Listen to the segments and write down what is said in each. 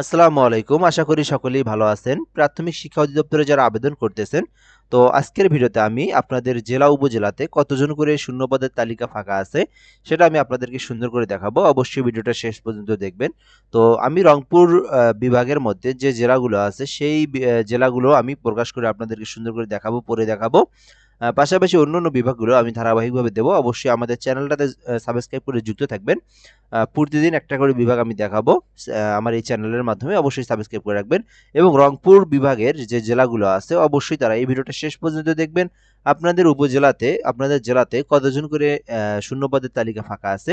আসসালামু আলাইকুম। আশা করি সকলেই ভালো আছেন। প্রাথমিক শিক্ষা অধিদপ্তরে যারা আবেদন করতেছেন, তো আজকের ভিডিওতে আমি আপনাদের জেলা উপজেলাতে কতজন করে শূন্যপদের তালিকা ফাঁকা আছে, সেটা আমি আপনাদেরকে সুন্দর করে দেখাবো। অবশ্যই ভিডিওটা শেষ পর্যন্ত দেখবেন। তো আমি রংপুর বিভাগের মধ্যে যে জেলাগুলো আছে, সেই জেলাগুলো আমি প্রকাশ করে আপনাদেরকে সুন্দর করে দেখাবো পরে দেখাবো। আহ, অন্য অন্য বিভাগগুলো আমি ধারাবাহিকভাবে দেবো। অবশ্যই আমাদের চ্যানেলটাতে সাবস্ক্রাইব করে যুক্ত থাকবেন। প্রতিদিন একটা করে বিভাগ আমি দেখাবো আমার এই চ্যানেলের মাধ্যমে। অবশ্যই সাবস্ক্রাইব করে রাখবেন এবং রংপুর বিভাগের যে জেলাগুলো আছে অবশ্যই তারা এই ভিডিওটা শেষ পর্যন্ত দেখবেন। আপনাদের উপজেলাতে আপনাদের জেলাতে কতজন করে শূন্যপদের তালিকা ফাঁকা আছে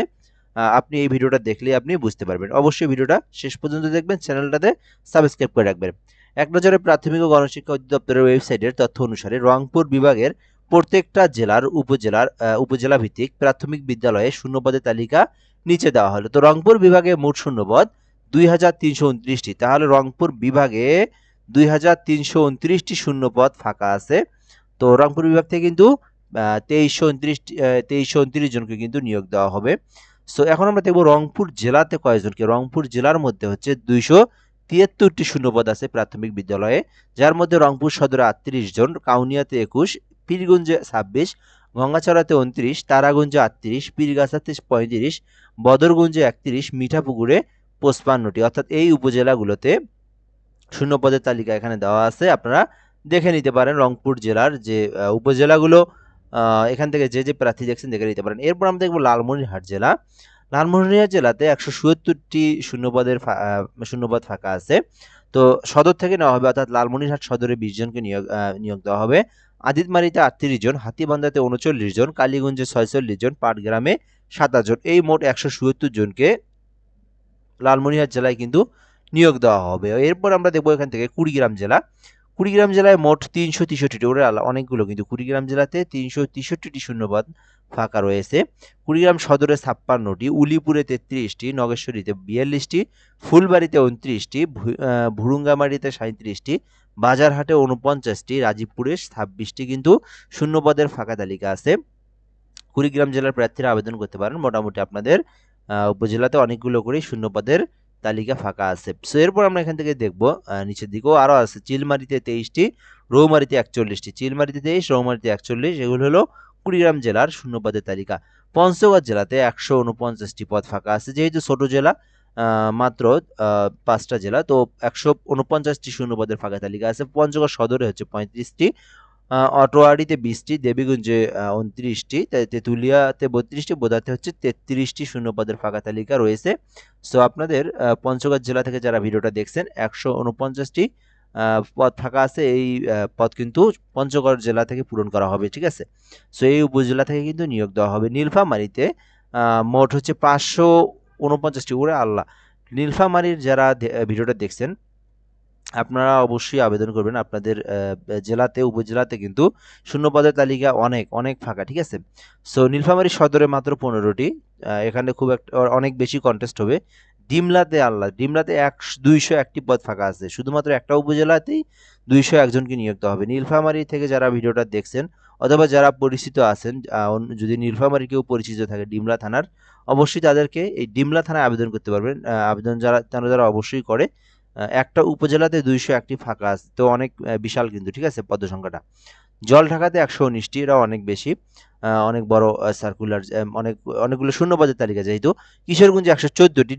আপনি এই ভিডিওটা দেখলে আপনি বুঝতে পারবেন। অবশ্যই ভিডিওটা শেষ পর্যন্ত দেখবেন চ্যানেলটাতে সাবস্ক্রাইব করে রাখবেন। এক নজরে প্রাথমিক ও গণশিক্ষা অধিদপ্তরের ওয়েবসাইটের তথ্য অনুসারে রংপুর বিভাগের প্রত্যেকটা জেলার উপজেলার উপজেলা ভিত্তিক প্রাথমিক বিদ্যালয়ে শূন্যপদের তালিকা নিচে দেওয়া হলো। তো রংপুর বিভাগে মোট শূন্যপদ দুই হাজার তিনশো উনত্রিশটি। তাহলে রংপুর বিভাগে দুই হাজার তিনশো উনত্রিশটি শূন্যপদ ফাঁকা আছে। তো রংপুর বিভাগ থেকে কিন্তু তেইশশো উনত্রিশটি তেইশশো উনত্রিশ জনকে কিন্তু নিয়োগ দেওয়া হবে। সো এখন আমরা দেখব রংপুর জেলাতে কয়জনকে। রংপুর জেলার মধ্যে হচ্ছে দুইশো তিয়াত্তরটি শূন্যপদ আছে প্রাথমিক বিদ্যালয়ে। যার মধ্যে রংপুর সদরে আটত্রিশ জন, কাউনিয়াতে একুশ পীরগঞ্জে ছাব্বিশ গঙ্গাচড়াতে উনত্রিশ, তারাগঞ্জে আটত্রিশ পীরগাছাতে পঁয়ত্রিশ, বদরগঞ্জে একত্রিশ, মিঠাপুকুরে পঁচপান্নটি। অর্থাৎ এই উপজেলাগুলোতে শূন্যপদের তালিকা এখানে দেওয়া আছে। আপনারা দেখে নিতে পারেন রংপুর জেলার যে উপজেলাগুলো এখান থেকে যে যে প্রার্থী দেখছেন দেখে নিতে পারেন। এরপর আমরা দেখব লালমনিরহাট জেলা। লালমনিরহাট জেলাতে একশো সুয়াত্তরটি শূন্যপদের শূন্যপদ ফাঁকা আছে। তো সদর থেকে নেওয়া হবে, অর্থাৎ লালমনিরহাট সদরে বিশ জনকে নিয়োগ নিয়োগ দেওয়া হবে। আদিতমারিতে আটত্রিশ জন, হাতিবান্ধাতে উনচল্লিশ জন, কালীগঞ্জে ছয়চল্লিশ জন, পাটগ্রামে সাতাশ জন। এই মোট একশো জনকে লালমনিরহাট জেলায় কিন্তু নিয়োগ দেওয়া হবে। এরপর আমরা দেখব এখান থেকে কুড়িগ্রাম জেলা। কুড়িগ্রাম জেলায় মোট তিনশো তেষট্টিটি, ওরে অনেকগুলো কিন্তু কুড়িগ্রাম জেলাতে তিনশো তেষট্টিটি শূন্যপদ ফাঁকা রয়েছে। কুড়িগ্রাম সদরে ছাপ্পান্নটি, উলিপুরে তেত্রিশটি, নগেশ্বরীতে বিয়াল্লিশটি, ফুলবাড়িতে উনত্রিশটি ভুরুঙ্গামারিতে সাঁত্রিশটি বাজারহাটে উনপঞ্চাশটি রাজীবপুরে ছাব্বিশটি কিন্তু শূন্যপদের ফাঁকা তালিকা আছে। কুড়িগ্রাম জেলার প্রার্থীরা আবেদন করতে পারেন। মোটামুটি আপনাদের উপজেলাতে অনেকগুলো করেই শূন্যপদের তালিকা ফাঁকা আছে। সো এরপর আমরা এখান থেকে দেখব নিচের দিকেও আরও আছে। চিলমারিতে তেইশটি, রৌমারিতে একচল্লিশটি। চিলমারিতে তেইশ, রৌমারিতে একচল্লিশ, এগুলো হলো কুড়িগ্রাম জেলার শূন্যপদের তালিকা। পঞ্চগড় জেলাতে একশো উনপঞ্চাশটি পদ ফাঁকা আছে। যেহেতু ছোট জেলা মাত্র পাঁচটা জেলা। তো একশো উনপঞ্চাশটি শূন্যপদের ফাঁকা তালিকা আছে। পঞ্চগড় সদরে হচ্ছে পঁয়ত্রিশটি অটোয়ারিতে বিশটি, দেবীগঞ্জে উনত্রিশটি তেঁতুলিয়াতে বত্রিশটি, বোদাতে হচ্ছে তেত্রিশটি শূন্যপদের ফাঁকা তালিকা রয়েছে। সো আপনাদের পঞ্চগড় জেলা থেকে যারা ভিডিওটা দেখছেন, একশো উনপঞ্চাশটি পদ ফাঁকা আছে। এই পদ কিন্তু পঞ্চগড় জেলা থেকে পূরণ করা হবে, ঠিক আছে? সো এই উপজেলা থেকে কিন্তু নিয়োগ দেওয়া হবে। নীলফামারিতে মোট হচ্ছে পাঁচশো উনপঞ্চাশটি ওরে আল্লাহ। নীলফামারীর যারা ভিডিওটা দেখছেন, আপনারা অবশ্যই আবেদন করবেন। আপনাদের জেলাতে, উপজেলাতে কিন্তু শূন্যপদের তালিকা অনেক অনেক ফাঁকা, ঠিক আছে? সো নীলফামারী সদরে মাত্র পনেরোটি এখানে খুব একটা অনেক বেশি কন্টেস্ট হবে। ডিমলাতে আল্লাহ, ডিমলাতে এক, দুইশো একটি পদ ফাঁকা আছে। শুধুমাত্র একটা উপজেলাতেই দুইশো একজনকে নিয়োগ হবে। নীলফামারী থেকে যারা ভিডিওটা দেখছেন অথবা যারা পরিচিত আছেন যদি নীলফামারী কেউ পরিচিত থাকে ডিমলা থানার, অবশ্যই তাদেরকে এই ডিমলা থানায় আবেদন করতে পারবেন। আবেদন যারা, তারা যারা অবশ্যই করে একটা উপজেলাতে দুইশো একটি ফাঁকা আছে, তো অনেক বিশাল কিন্তু, ঠিক আছে পদ সংখ্যাটা। জল ঢাকাতে একশো উনিশটি এটা অনেক বেশি অনেক বড় সার্কুলার অনেক, অনেকগুলো শূন্যপদের তালিকা যেহেতু, কিশোরগঞ্জে একশো চোদ্দোটি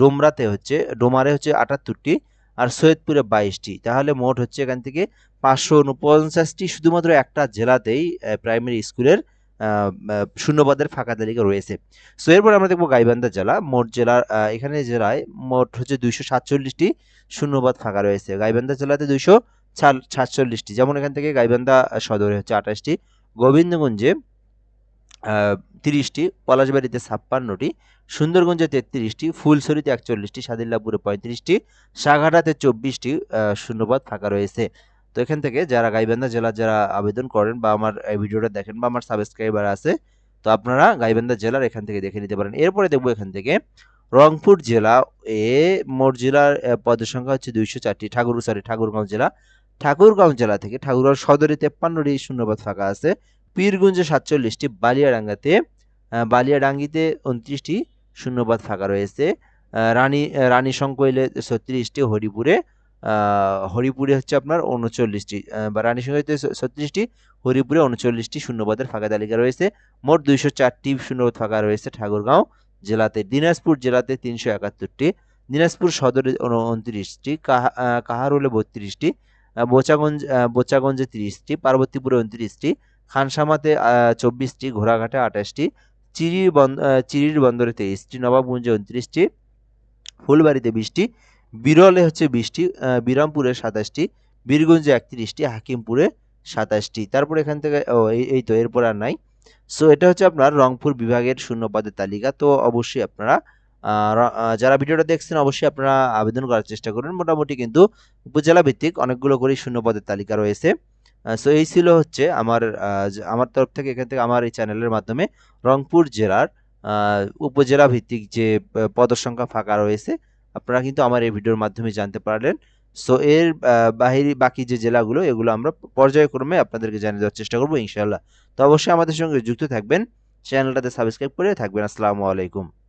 ডোমরাতে হচ্ছে, ডোমারে হচ্ছে আটাত্তরটি আর সৈয়দপুরে বাইশটি। তাহলে মোট হচ্ছে এখান থেকে পাঁচশো উনপঞ্চাশটি শুধুমাত্র একটা জেলাতেই প্রাইমারি স্কুলের শূন্যপদের ফাঁকা তালিকা রয়েছে। সো এরপর আমরা দেখব গাইবান্ধা জেলা। মোট জেলার এখানে জেলায় মোট হচ্ছে দুইশো সাতচল্লিশটি শূন্যপদ ফাঁকা রয়েছে। গাইবান্ধা জেলাতে দুইশো সাতচল্লিশটি। যেমন এখান থেকে গাইবান্ধা সদরে হচ্ছে আঠাশটি। গোবিন্দগঞ্জে তিরিশটি, পলাশবাড়িতে ছাপ্পান্নটি, সুন্দরগঞ্জে তেত্রিশটি, ফুলছড়িতে একচল্লিশটি, সাদিল্লাপুরে পঁয়ত্রিশটি, সাঘাটাতে চব্বিশটি শূন্যপদ ফাঁকা রয়েছে। তো এখান থেকে যারা গাইবান্ধা জেলার যারা আবেদন করেন বা আমার এই ভিডিওটা দেখেন বা আমার সাবস্ক্রাইবার আছে, তো আপনারা গাইবান্ধা জেলার এখান থেকে দেখে নিতে পারেন। এরপরে দেখব এখান থেকে রংপুর জেলা, এ মোট জেলার পদের সংখ্যা হচ্ছে দুইশো চারটি, ঠাকুর সরি ঠাকুরগাঁও জেলা। ঠাকুরগাঁও জেলা থেকে ঠাকুরগাঁও সদরে তেপ্পান্নটি, শূন্যপদ ফাঁকা আছে। পীরগঞ্জে সাতচল্লিশটি, বালিয়াডাঙ্গাতে বালিয়াডাঙ্গিতে উনত্রিশটি শূন্যপদ ফাঁকা রয়েছে। রানী রানী সংকোইলে ছত্রিশটি, হরিপুরে হরিপুরে হচ্ছে আপনার উনচল্লিশটি বা রানী সংকোইলে ছত্রিশটি, হরিপুরে উনচল্লিশটি শূন্যপদের ফাঁকা তালিকা রয়েছে। মোট দুইশো চারটি শূন্যপদ ফাঁকা রয়েছে ঠাকুরগাঁও জেলাতে। দিনাজপুর জেলাতে তিনশো একাত্তরটি, দিনাজপুর সদরে উনত্রিশটি কাহারোলে বত্রিশটি বোচাগঞ্জ বোচাগঞ্জে তিরিশটি, পার্বতীপুরে উনত্রিশটি খানসামাতে চব্বিশটি ঘোড়াঘাটে আঠাশটি চিরির বন আহ, চিরির বন্দরে তেইশটি নবাবগঞ্জে উনত্রিশটি ফুলবাড়িতে বিশটি বিরলে হচ্ছে বিশটি বিরামপুরে সাতাশটি বীরগঞ্জে একত্রিশটি হাকিমপুরে সাতাশটি। তারপর এখান থেকে ও এই তো এরপর আর নাই। সো এটা হচ্ছে আপনার রংপুর বিভাগের শূন্যপদের তালিকা। তো অবশ্যই আপনারা যারা ভিডিওটা দেখছেন অবশ্যই আপনারা আবেদন করার চেষ্টা করুন। মোটামুটি কিন্তু উপজেলা ভিত্তিক অনেকগুলো করেই শূন্যপদের তালিকা রয়েছে। সো এই ছিল হচ্ছে আমার আমার তরফ থেকে এখান থেকে আমার এই চ্যানেলের মাধ্যমে রংপুর জেলার উপজেলা ভিত্তিক যে আহ, পদসংখ্যা ফাঁকা রয়েছে আপনারা কিন্তু আমার এই ভিডিওর মাধ্যমে জানতে পারলেন। সো এর বাহিরে বাকি যে জেলাগুলো এগুলো আমরা পর্যায়ক্রমে আপনাদেরকে জানিয়ে দেওয়ার চেষ্টা করব ইনশাল্লাহ তো অবশ্যই আমাদের সঙ্গে যুক্ত থাকবেন। চ্যানেলটাতে সাবস্ক্রাইব করে থাকবেন। আসসালামু আলাইকুম।